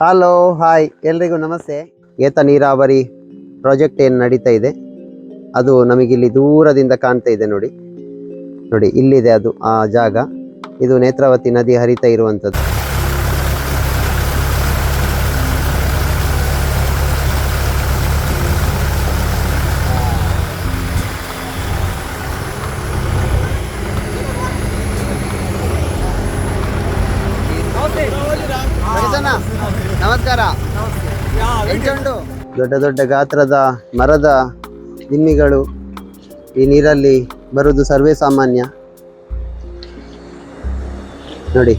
Hello hi ಎಲ್ರಿಗೂ ನಮಸ್ತೆ. ಏತ ನೀರಾವರಿ ಪ್ರಾಜೆಕ್ಟ್ ಏನು ನಡೀತಾ ಇದೆ? ಅದು ನಮಗಿಲ್ಲಿ ದೂರದಿಂದ ಕಾಣ್ತಾ ಇದೆ ನೋಡಿ. ನೋಡಿ, ಇಲ್ಲಿದೆ ಅದು ಆ ಜಾಗ. ಇದು ನೇತ್ರಾವತಿ ನದಿ ಹರಿತಾ ಇರುವಂಥದ್ದು. ನಮಸ್ಕಾರ. ದೊಡ್ಡ ದೊಡ್ಡ ಗಾತ್ರದ ಮರದ ದಿಮ್ಮಿಗಳು ಈ ನೀರಲ್ಲಿ ಬರುವುದು ಸರ್ವೇ ಸಾಮಾನ್ಯ. ನೋಡಿ.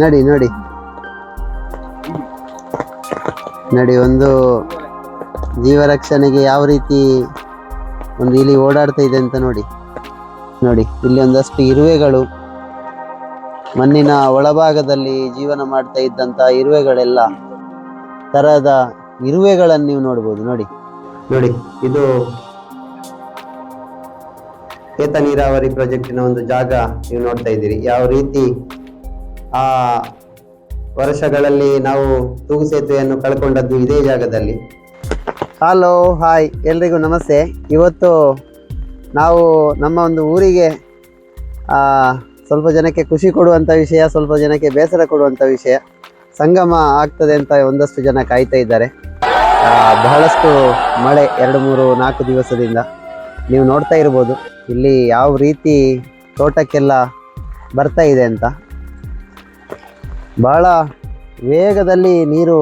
ನೋಡಿ ನೋಡಿ. ನೋಡಿ, ಒಂದು ಜೀವ ರಕ್ಷಣೆಗೆ ಯಾವ ರೀತಿ ಒಂದು ಇಲ್ಲಿ ಓಡಾಡ್ತಾ ಇದೆ ಅಂತ ನೋಡಿ. ನೋಡಿ, ಇಲ್ಲಿ ಒಂದಷ್ಟು ಇರುವೆಗಳು ಮಣ್ಣಿನ ಒಳಭಾಗದಲ್ಲಿ ಜೀವನ ಮಾಡ್ತಾ ಇದ್ದಂತ ಇರುವೆಗಳೆಲ್ಲ ತರಹದ ಇರುವೆಗಳನ್ನು ನೀವು ನೋಡ್ಬೋದು, ನೋಡಿ. ನೋಡಿ, ಇದು ಏತ ನೀರಾವರಿ ಪ್ರಾಜೆಕ್ಟಿನ ಒಂದು ಜಾಗ ನೀವು ನೋಡ್ತಾ ಇದ್ದೀರಿ. ಯಾವ ರೀತಿ ಆ ವರ್ಷಗಳಲ್ಲಿ ನಾವು ತೂಗು ಸೇತುವೆಯನ್ನು ಕಳ್ಕೊಂಡದ್ದು ಇದೇ ಜಾಗದಲ್ಲಿ. ಹಲೋ ಹಾಯ್ ಎಲ್ರಿಗೂ ನಮಸ್ತೆ. ಇವತ್ತು ನಾವು ನಮ್ಮ ಒಂದು ಊರಿಗೆ ಸ್ವಲ್ಪ ಜನಕ್ಕೆ ಖುಷಿ ಕೊಡುವಂಥ ವಿಷಯ, ಸ್ವಲ್ಪ ಜನಕ್ಕೆ ಬೇಸರ ಕೊಡುವಂಥ ವಿಷಯ. ಸಂಗಮ ಆಗ್ತದೆ ಅಂತ ಒಂದಷ್ಟು ಜನ ಕಾಯ್ತಾ ಇದ್ದಾರೆ. ಬಹಳಷ್ಟು ಮಳೆ ಎರಡು ಮೂರು ನಾಲ್ಕು ದಿವಸದಿಂದ ನೀವು ನೋಡ್ತಾ ಇರ್ಬೋದು. ಇಲ್ಲಿ ಯಾವ ರೀತಿ ತೋಟಕ್ಕೆಲ್ಲ ಬರ್ತಾ ಇದೆ ಅಂತ. ಬಹಳ ವೇಗದಲ್ಲಿ ನೀರು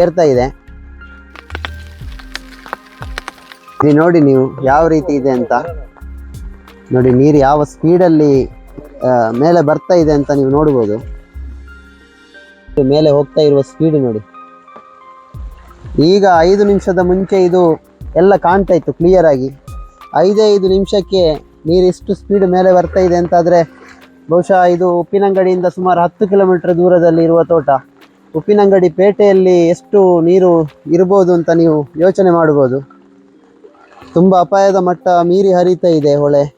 ಏರ್ತಾ ಇದೆ. ಇಲ್ಲಿ ನೋಡಿ ನೀವು ಯಾವ ರೀತಿ ಇದೆ ಅಂತ. ನೋಡಿ ನೀರು ಯಾವ ಸ್ಪೀಡಲ್ಲಿ ಮೇಲೆ ಬರ್ತಾ ಇದೆ ಅಂತ ನೀವು ನೋಡ್ಬೋದು. ಮೇಲೆ ಹೋಗ್ತಾ ಇರುವ ಸ್ಪೀಡ್ ನೋಡಿ. ಈಗ ಐದು ನಿಮಿಷದ ಮುಂಚೆ ಇದು ಎಲ್ಲ ಕಾಣ್ತಾ ಇತ್ತು ಕ್ಲಿಯರ್ ಆಗಿ. ಐದೇ ಐದು ನಿಮಿಷಕ್ಕೆ ನೀರು ಎಷ್ಟು ಸ್ಪೀಡ್ ಮೇಲೆ ಬರ್ತಾ ಇದೆ ಅಂತಾದರೆ ಬಹುಶಃ ಇದು ಉಪ್ಪಿನಂಗಡಿಯಿಂದ ಸುಮಾರು ಹತ್ತು ಕಿಲೋಮೀಟರ್ ದೂರದಲ್ಲಿ ಇರುವ ತೋಟ. ಉಪ್ಪಿನಂಗಡಿ ಪೇಟೆಯಲ್ಲಿ ಎಷ್ಟು ನೀರು ಇರ್ಬೋದು ಅಂತ ನೀವು ಯೋಚನೆ ಮಾಡ್ಬೋದು. ತುಂಬ ಅಪಾಯದ ಮಟ್ಟ ಮೀರಿ ಹರಿತಾ ಇದೆ ಹೊಳೆ.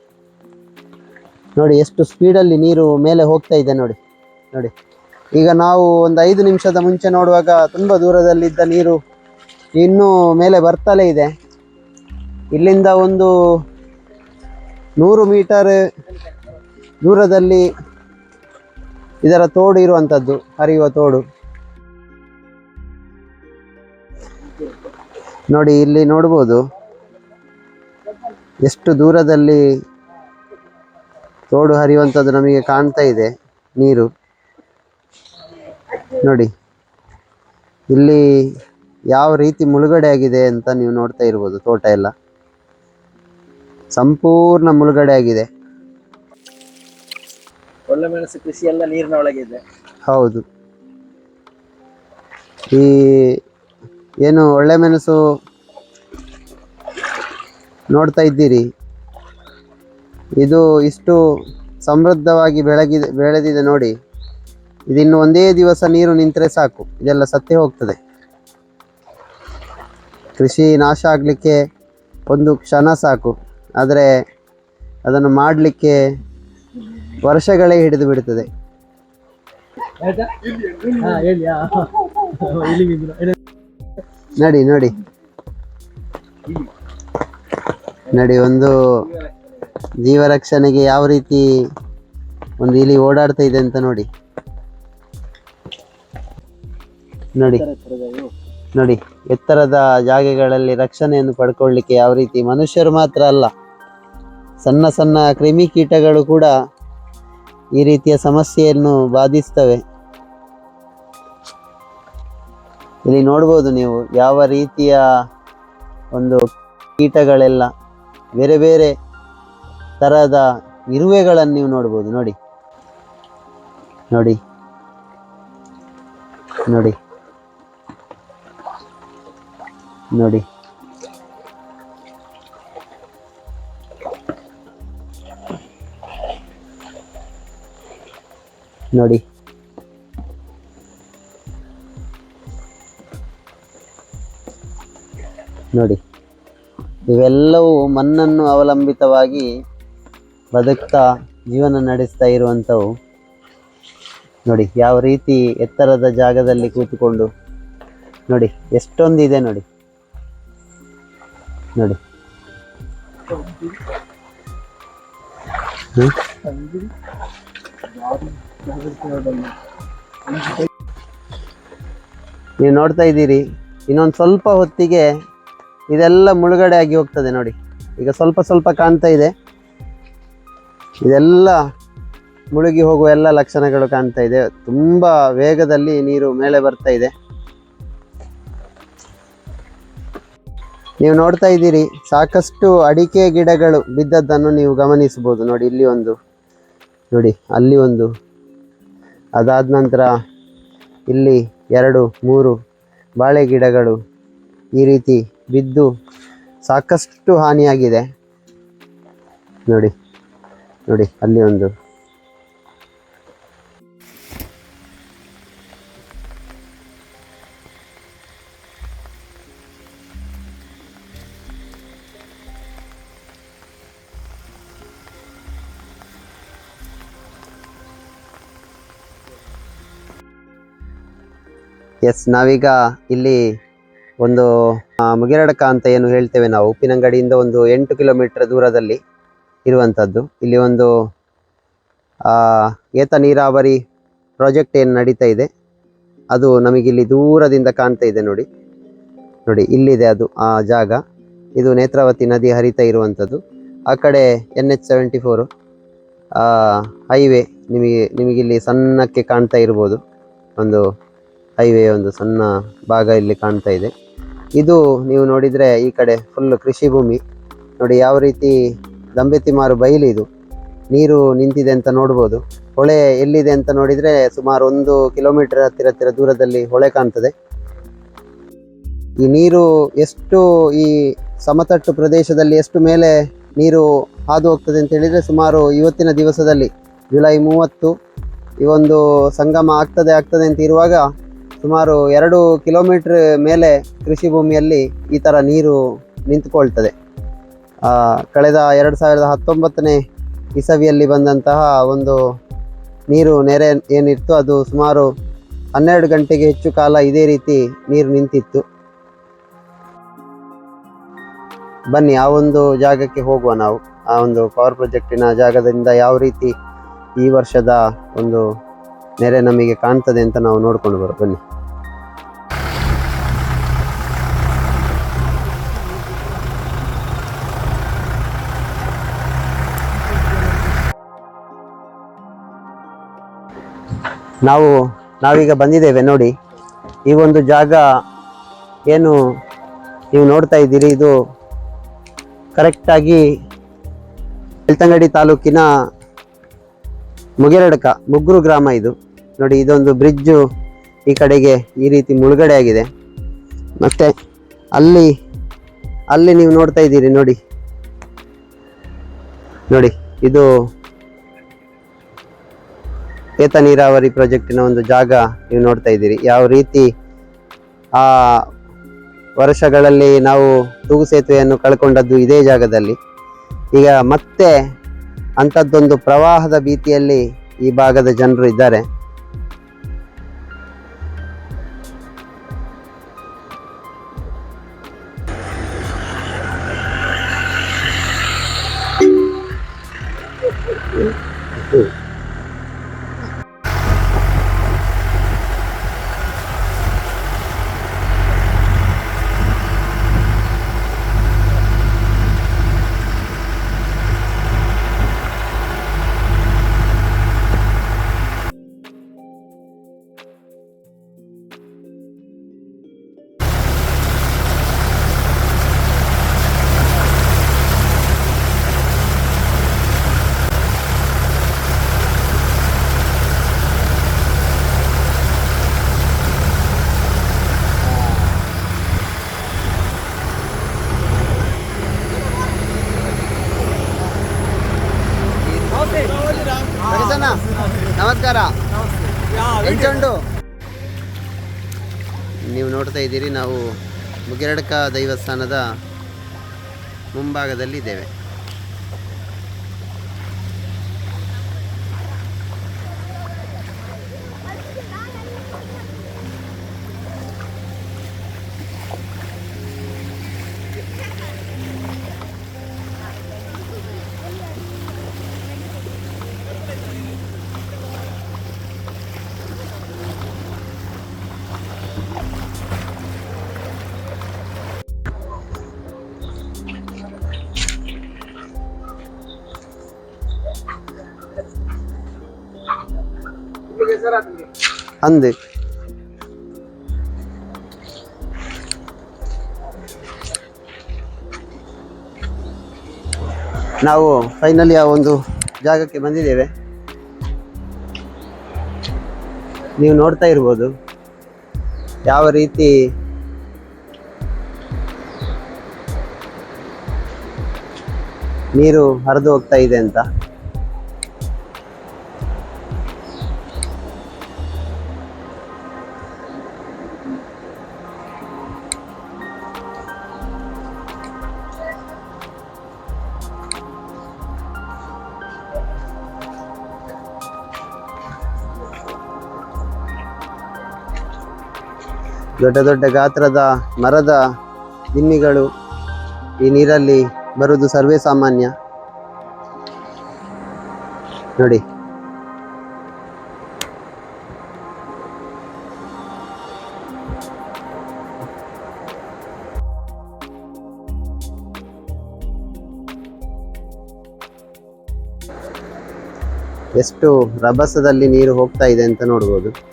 ನೋಡಿ ಎಷ್ಟು ಸ್ಪೀಡಲ್ಲಿ ನೀರು ಮೇಲೆ ಹೋಗ್ತಾ ಇದೆ ನೋಡಿ. ನೋಡಿ. ಈಗ ನಾವು ಒಂದು ಐದು ನಿಮಿಷದ ಮುಂಚೆ ನೋಡುವಾಗ ತುಂಬ ದೂರದಲ್ಲಿದ್ದ ನೀರು ಇನ್ನೂ ಮೇಲೆ ಬರ್ತಲೇ ಇದೆ. ಇಲ್ಲಿಂದ ಒಂದು ನೂರು ಮೀಟರ್ ದೂರದಲ್ಲಿ ಇದರ ತೋಡು ಇರುವಂಥದ್ದು ಹರಿಯುವ ತೋಡು. ನೋಡಿ, ಇಲ್ಲಿ ನೋಡ್ಬೋದು. ಎಷ್ಟು ದೂರದಲ್ಲಿ ತೋಡು ಹರಿಯುವಂಥದ್ದು ನಮಗೆ ಕಾಣ್ತಾ ಇದೆ ನೀರು. ನೋಡಿ ಇಲ್ಲಿ ಯಾವ ರೀತಿ ಮುಳುಗಡೆ ಆಗಿದೆ ಅಂತ ನೀವು ನೋಡ್ತಾ ಇರ್ಬೋದು ತೋಟ ಎಲ್ಲ. ಸಂಪೂರ್ಣ ಮುಳುಗಡೆ ಆಗಿದೆ. ಕೃಷಿ ಎಲ್ಲ ನೀರಿನ ಹೌದು. ಈ ಏನು ಒಳ್ಳೆ ಮೆಣಸು ನೋಡ್ತಾ ಇದ್ದೀರಿ? ಇದು ಇಷ್ಟು ಸಮೃದ್ಧವಾಗಿ ಬೆಳಗಿದೆ ಬೆಳೆದಿದೆ ನೋಡಿ. ಇದಿನ್ನು ಒಂದೇ ದಿವಸ ನೀರು ನಿಂತರೆ ಸಾಕು. ಇದೆಲ್ಲ ಸತ್ತೇ ಹೋಗ್ತದೆ. ಕೃಷಿ ನಾಶ ಆಗಲಿಕ್ಕೆ ಒಂದು ಕ್ಷಣ ಸಾಕು. ಆದರೆ ಅದನ್ನು ಮಾಡಲಿಕ್ಕೆ ವರ್ಷಗಳೇ ಹಿಡಿದು. ಇಲ್ಲಿ. ನೋಡಿ ನೋಡಿ. ನೋಡಿ ಒಂದು ಜೀವ ರಕ್ಷಣೆಗೆ ಯಾವ ರೀತಿ ಒಂದು ಇಲಿ ಓಡಾಡ್ತಾ ಇದೆ ಅಂತ ನೋಡಿ. ನೋಡಿ ನೋಡಿ, ಎತ್ತರದ ಜಾಗಗಳಲ್ಲಿ ರಕ್ಷಣೆಯನ್ನು ಪಡ್ಕೊಳ್ಳಿಕ್ಕೆ ಯಾವ ರೀತಿ ಮನುಷ್ಯರು ಮಾತ್ರ ಅಲ್ಲ, ಸಣ್ಣ ಸಣ್ಣ ಕ್ರಿಮಿಕೀಟಗಳು ಕೂಡ ಈ ರೀತಿಯ ಸಮಸ್ಯೆಯನ್ನು ಬಾಧಿಸ್ತವೆ. ಇಲ್ಲಿ ನೋಡ್ಬೋದು ನೀವು ಯಾವ ರೀತಿಯ ಒಂದು ಕೀಟಗಳೆಲ್ಲ ಬೇರೆ ಬೇರೆ ತರಹದ ಇರುವೆಗಳನ್ನು ನೀವು ನೋಡ್ಬೋದು. ನೋಡಿ. ನೋಡಿ. ನೋಡಿ. ನೋಡಿ. ನೋಡಿ. ನೋಡಿ. ಇವೆಲ್ಲವೂ ಮಣ್ಣನ್ನು ಅವಲಂಬಿತವಾಗಿ ಬದುಕ್ತಾ ಜೀವನ ನಡೆಸ್ತಾ ಇರುವಂಥವು. ನೋಡಿ, ಯಾವ ರೀತಿ ಎತ್ತರದ ಜಾಗದಲ್ಲಿ ಕೂತುಕೊಂಡು, ನೋಡಿ, ಎಷ್ಟೊಂದಿದೆ ನೋಡಿ. ನೋಡಿ? ನೀವು ನೋಡ್ತಾ ಇದ್ದೀರಿ, ಇನ್ನೊಂದು ಸ್ವಲ್ಪ ಹೊತ್ತಿಗೆ ಇದೆಲ್ಲ ಮುಳುಗಡೆ ಆಗಿ ಹೋಗ್ತದೆ ನೋಡಿ. ಈಗ ಸ್ವಲ್ಪ ಸ್ವಲ್ಪ ಕಾಣ್ತಾ ಇದೆ. ಇದೆಲ್ಲ ಮುಳುಗಿ ಹೋಗುವ ಎಲ್ಲ ಲಕ್ಷಣಗಳು ಕಾಣ್ತಾ ಇದೆ. ತುಂಬ ವೇಗದಲ್ಲಿ ನೀರು ಮೇಲೆ ಬರ್ತಾ ಇದೆ. ನೀವು ನೋಡ್ತಾ ಇದ್ದೀರಿ, ಸಾಕಷ್ಟು ಅಡಿಕೆ ಗಿಡಗಳು ಬಿದ್ದದ್ದನ್ನು ನೀವು ಗಮನಿಸಬಹುದು. ನೋಡಿ, ಇಲ್ಲಿ ಒಂದು, ನೋಡಿ, ಅಲ್ಲಿ ಒಂದು. ಅದಾದ ನಂತರ ಇಲ್ಲಿ ಎರಡು, ಮೂರು ಬಾಳೆ ಗಿಡಗಳು ಈ ರೀತಿ ಬಿದ್ದು ಸಾಕಷ್ಟು ಹಾನಿಯಾಗಿದೆ. ನೋಡಿ. ನೋಡಿ, ಅಲ್ಲಿ ಒಂದು. ಎಸ್ ನಾವೀಗ ಇಲ್ಲಿ ಒಂದು ಮುಗಿರಡಕ ಅಂತ ಏನು ಹೇಳ್ತೇವೆ ನಾವು. ಉಪ್ಪಿನಂಗಡಿಯಿಂದ ಒಂದು ಎಂಟು ಕಿಲೋಮೀಟರ್ ದೂರದಲ್ಲಿ ಇರುವಂಥದ್ದು. ಇಲ್ಲಿ ಒಂದು ಏತ ನೀರಾವರಿ ಪ್ರಾಜೆಕ್ಟ್ ಏನು ನಡೀತಾ ಇದೆ. ಅದು ನಮಗಿಲ್ಲಿ ದೂರದಿಂದ ಕಾಣ್ತಾ ಇದೆ ನೋಡಿ. ನೋಡಿ, ಇಲ್ಲಿದೆ ಅದು, ಆ ಜಾಗ. ಇದು ನೇತ್ರಾವತಿ ನದಿ ಹರಿತಾ ಇರುವಂಥದ್ದು. ಆ ಕಡೆ N H seventy four highway ನಿಮಗೆ, ನಿಮಗಿಲ್ಲಿ ಸಣ್ಣಕ್ಕೆ ಕಾಣ್ತಾ ಇರ್ಬೋದು. ಒಂದು ಹೈವೇ, ಒಂದು ಸಣ್ಣ ಭಾಗ ಇಲ್ಲಿ ಕಾಣ್ತಾ ಇದೆ. ಇದು ನೀವು ನೋಡಿದರೆ ಈ ಕಡೆ ಫುಲ್ ಕೃಷಿ ಭೂಮಿ. ನೋಡಿ, ಯಾವ ರೀತಿ ದಂಬೆತಿಮಾರು ಇದು. ನೀರು ನಿಂತಿದೆ ಅಂತ ನೋಡ್ಬೋದು. ಹೊಳೆ ಎಲ್ಲಿದೆ ಅಂತ ನೋಡಿದರೆ ಸುಮಾರು ಒಂದು ಕಿಲೋಮೀಟರ್ ಹತ್ತಿರ ಹತ್ತಿರ ದೂರದಲ್ಲಿ ಹೊಳೆ ಕಾಣ್ತದೆ. ಈ ನೀರು ಎಷ್ಟು ಈ ಸಮತಟ್ಟು ಪ್ರದೇಶದಲ್ಲಿ ಎಷ್ಟು ಮೇಲೆ ನೀರು ಹಾದು ಹೋಗ್ತದೆ ಅಂತ ಹೇಳಿದರೆ ಸುಮಾರು ಇವತ್ತಿನ ದಿವಸದಲ್ಲಿ ಜುಲೈ ಮೂವತ್ತು ಈ ಒಂದು ಸಂಗಮ ಆಗ್ತದೆ ಆಗ್ತದೆ ಅಂತ ಇರುವಾಗ ಸುಮಾರು ಎರಡು ಕಿಲೋಮೀಟ್ರ್ ಮೇಲೆ ಕೃಷಿ ಭೂಮಿಯಲ್ಲಿ ಈ ಥರ ನೀರು ನಿಂತುಕೊಳ್ತದೆ. ಕಳೆದ ಎರಡು ಸಾವಿರದ ಹತ್ತೊಂಬತ್ತನೇ ಇಸವಿಯಲ್ಲಿ ಬಂದಂತಹ ಒಂದು ನೀರು ನೆರೆ ಏನಿತ್ತು, ಅದು ಸುಮಾರು ಹನ್ನೆರಡು ಗಂಟೆಗೆ ಹೆಚ್ಚು ಕಾಲ ಇದೇ ರೀತಿ ನೀರು ನಿಂತಿತ್ತು. ಬನ್ನಿ, ಆ ಒಂದು ಜಾಗಕ್ಕೆ ಹೋಗುವ ನಾವು. ಆ ಒಂದು ಪವರ್ ಪ್ರಾಜೆಕ್ಟಿನ ಜಾಗದಿಂದ ಯಾವ ರೀತಿ ಈ ವರ್ಷದ ಒಂದು ನೆರೆ ನಮಗೆ ಕಾಣ್ತದೆ ಅಂತ ನಾವು ನೋಡ್ಕೊಂಡು ಬರೋ ಬನ್ನಿ. ನಾವು, ನಾವೀಗ ಬಂದಿದ್ದೇವೆ ನೋಡಿ. ಈ ಒಂದು ಜಾಗ ಏನು ನೀವು ನೋಡ್ತಾ ಇದ್ದೀರಿ, ಇದು ಕರೆಕ್ಟಾಗಿ ಬೆಳ್ತಂಗಡಿ ತಾಲೂಕಿನ ಮುಗೇರಡಕ, ಮುಗ್ರು ಗ್ರಾಮ ಇದು. ನೋಡಿ, ಇದೊಂದು ಬ್ರಿಡ್ಜು ಈ ಕಡೆಗೆ ಈ ರೀತಿ ಮುಳುಗಡೆ ಆಗಿದೆ. ಮತ್ತು ಅಲ್ಲಿ ಅಲ್ಲಿ ನೀವು ನೋಡ್ತಾ ಇದ್ದೀರಿ ನೋಡಿ. ನೋಡಿ, ಇದು ಏತ ನೀರಾವರಿ ಪ್ರಾಜೆಕ್ಟಿನ ಒಂದು ಜಾಗ ನೀವು ನೋಡ್ತಾ ಇದ್ದೀರಿ ಯಾವ ರೀತಿ ಆ ವರ್ಷಗಳಲ್ಲಿ ನಾವು ತೂಗು ಸೇತುವೆಯನ್ನು ಕಳ್ಕೊಂಡದ್ದು ಇದೇ ಜಾಗದಲ್ಲಿ ಈಗ ಮತ್ತೆ ಅಂಥದ್ದೊಂದು ಪ್ರವಾಹದ ಭೀತಿಯಲ್ಲಿ ಈ ಭಾಗದ ಜನರು ಇದ್ದಾರೆ Ooh. ನಮಸ್ಕಾರ. ಎಂಟು ನೀವು ನೋಡ್ತಾ ಇದ್ದೀರಿ ನಾವು ಮುಗಿರಡ್ಕ ದೈವಸ್ಥಾನದ ಮುಂಭಾಗದಲ್ಲಿ ಇದ್ದೇವೆ. ಅಂದೆ. ನಾವು ಫೈನಲಿ ಆ ಒಂದು ಜಾಗಕ್ಕೆ ಬಂದಿದ್ದೇವೆ. ನೀವು ನೋಡ್ತಾ ಇರ್ಬೋದು ಯಾವ ರೀತಿ ನೀರು ಹರಿದು ಹೋಗ್ತಾ ಇದೆ ಅಂತ. ದೊಡ್ಡ ದೊಡ್ಡ ಗಾತ್ರದ, ಮರದ ದಿಮ್ಮಿಗಳು ಈ ನೀರಲ್ಲಿ ಬರುವುದು ಸರ್ವೇ ಸಾಮಾನ್ಯ. ನೋಡಿ. ಎಷ್ಟು ರಭಸದಲ್ಲಿ ನೀರು ಹೋಗ್ತಾ ಇದೆ ಅಂತ ನೋಡ್ಬೋದು.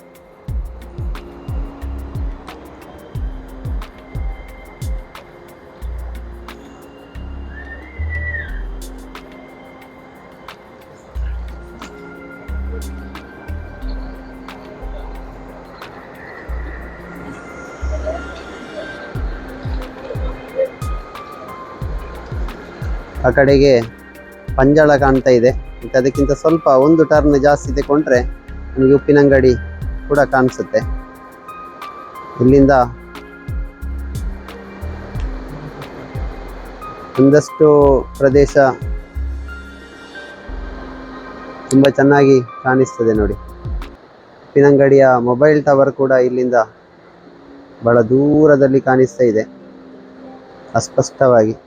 ಆ ಕಡೆಗೆ ಪಂಜಳ ಕಾಣ್ತಾ ಇದೆ. ಮತ್ತು ಅದಕ್ಕಿಂತ ಸ್ವಲ್ಪ ಒಂದು ಟರ್ನ್ ಜಾಸ್ತಿ ತಗೊಂಡ್ರೆ ನಮಗೆ ಉಪ್ಪಿನಂಗಡಿ ಕೂಡ ಕಾಣಿಸುತ್ತೆ. ಇಲ್ಲಿಂದ ಒಂದಷ್ಟು ಪ್ರದೇಶ ತುಂಬ ಚೆನ್ನಾಗಿ ಕಾಣಿಸ್ತದೆ ನೋಡಿ. ಉಪ್ಪಿನಂಗಡಿಯ ಮೊಬೈಲ್ ಟವರ್ ಕೂಡ ಇಲ್ಲಿಂದ ಬಹಳ ದೂರದಲ್ಲಿ ಕಾಣಿಸ್ತಾ ಇದೆ. ಅಸ್ಪಷ್ಟವಾಗಿ.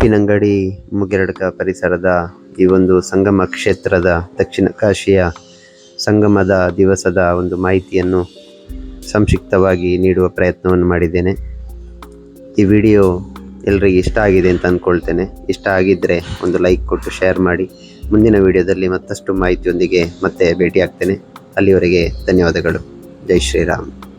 ಉಪ್ಪಿನಂಗಡಿ ಮುಗಿರಡ್ಕ ಪರಿಸರದ ಈ ಒಂದು ಸಂಗಮ ಕ್ಷೇತ್ರದ ದಕ್ಷಿಣ ಕಾಶಿಯ ಸಂಗಮದ ದಿವಸದ ಒಂದು ಮಾಹಿತಿಯನ್ನು ಸಂಕ್ಷಿಪ್ತವಾಗಿ ನೀಡುವ ಪ್ರಯತ್ನವನ್ನು ಮಾಡಿದ್ದೇನೆ. ಈ ವಿಡಿಯೋ ಎಲ್ರಿಗೆ ಇಷ್ಟ ಆಗಿದೆ ಅಂತ ಅಂದ್ಕೊಳ್ತೇನೆ ಇಷ್ಟ ಆಗಿದ್ದರೆ ಒಂದು ಲೈಕ್ ಕೊಟ್ಟು ಶೇರ್ ಮಾಡಿ. ಮುಂದಿನ ವಿಡಿಯೋದಲ್ಲಿ ಮತ್ತಷ್ಟು ಮಾಹಿತಿಯೊಂದಿಗೆ ಮತ್ತೆ ಭೇಟಿಯಾಗ್ತೇನೆ. ಅಲ್ಲಿವರೆಗೆ ಧನ್ಯವಾದಗಳು. ಜೈ ಶ್ರೀರಾಮ್.